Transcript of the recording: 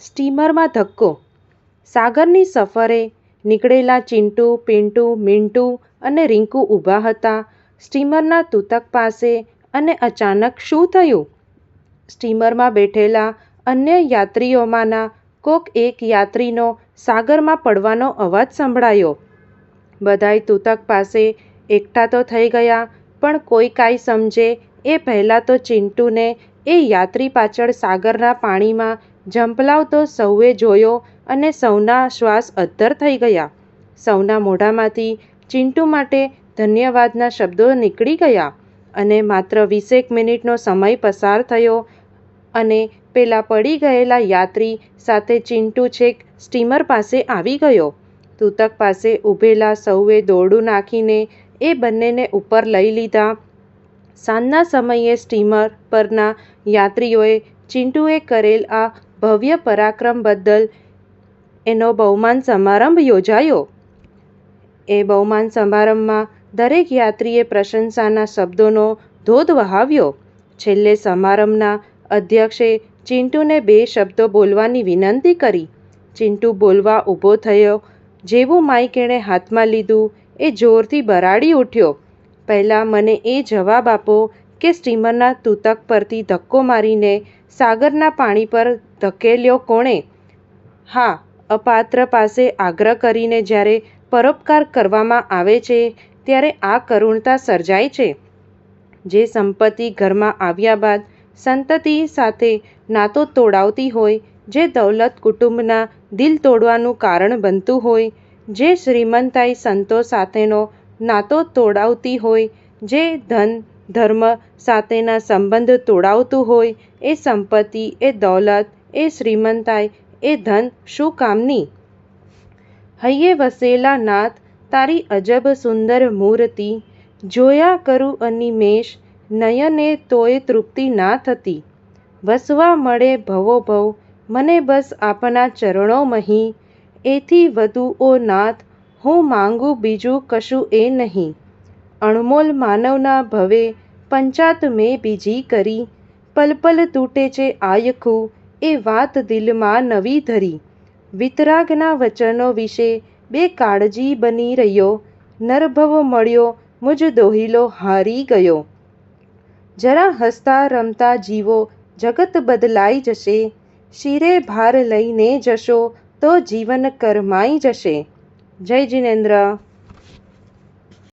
સ્ટીમરમાં ધક્કો સાગરની સફરે નીકળેલા ચિન્ટુ, પિન્ટુ, મિન્ટુ અને રિંકુ ઊભા હતા સ્ટીમરના તૂતક પાસે અને અચાનક શું થયું? સ્ટીમરમાં બેઠેલા અન્ય યાત્રીઓમાંના કોક એક યાત્રીનો સાગરમાં પડવાનો અવાજ સંભળાયો. બધાય તૂતક પાસે એકઠા તો થઈ ગયા પણ કોઈ કાંઈ સમજે એ પહેલાં તો ચિન્ટુને એ યાત્રી પાછળ સાગરના પાણીમાં ઝંપલાવતો સૌએ જોયો અને સૌના શ્વાસ અદ્ધર થઈ ગયા. સૌના મોઢામાંથી ચિન્ટુ માટે ધન્યવાદના શબ્દો નીકળી ગયા અને માત્ર વીસેક મિનિટનો સમય પસાર થયો અને પેલા પડી ગયેલા યાત્રી સાથે ચિન્ટુ છેક સ્ટીમર પાસે આવી ગયો. તૂતક પાસે ઊભેલા સૌએ દોરડું નાખીને એ બંનેને ઉપર લઈ લીધા. સાંજના સમયે સ્ટીમર પરના યાત્રીઓએ ચિન્ટુએ કરેલ આ ભવ્ય પરાક્રમ બદલ એનો બહુમાન સમારંભ યોજાયો. એ બહુમાન સમારંભમાં દરેક યાત્રીએ પ્રશંસાના શબ્દોનો ધોધ વહાવ્યો. છેલ્લે સમારંભના અધ્યક્ષે ચિન્ટુને બે શબ્દો બોલવાની વિનંતી કરી. ચિન્ટુ બોલવા ઊભો થયો જેવું માઈક એણે હાથમાં લીધું એ જોરથી બરાડી ઉઠ્યો, પહેલાં મને એ જવાબ આપો કે સ્ટીમરના તૂતક પરથી ધક્કો મારીને સાગરના પાણી પર ધકેલ્યો કોણે? હા અપાત્ર પાસે આગ્રહ કરીને જ્યારે પરોપકાર કરવામાં આવે છે ત્યારે આ કરુણતા સર્જાય છે. જે સંપત્તિ ઘરમાં આવ્યા બાદ સંતતિ સાથે નાતો તોડાવતી હોય, જે દૌલત કુટુંબના દિલ તોડવાનું કારણ બનતું હોય, જે શ્રીમંતાઈ સંતો સાથેનો નાતો તોડાવતી હોય, જે ધન ધર્મ સાથેના સંબંધ તોડાવતું હોય એ સંપત્તિ, એ દૌલત, એ શ્રીમંતાઈ, એ ધન શું કામની? હૈયે વસેલા નાથ તારી અજબ સુંદર મૂર્તિ જોયા કરું અનિમેષ નયને તોય તૃપ્તિ ના થતી. વસવા મળે ભવોભવ મને બસ આપના ચરણોમહીં એથી વધુ ઓ નાથ હું માંગુ બીજું કશું એ નહીં. અણમોલ માનવના ભવે પંચાત મેં બીજી કરી પલ પલ તૂટે છે આયખું, એ વાત દિલમાં નવી ધરી. વિતરાગના વચનો વિશે બે કાળજી બની રહ્યો નરભવ મળ્યો, મુજ દોહિલો હારી ગયો. જરા હસતા રમતા જીવો જગત બદલાઈ જશે શિરે ભાર લઈને જશો તો જીવન કરમાઈ જશે. જય જિનેન્દ્ર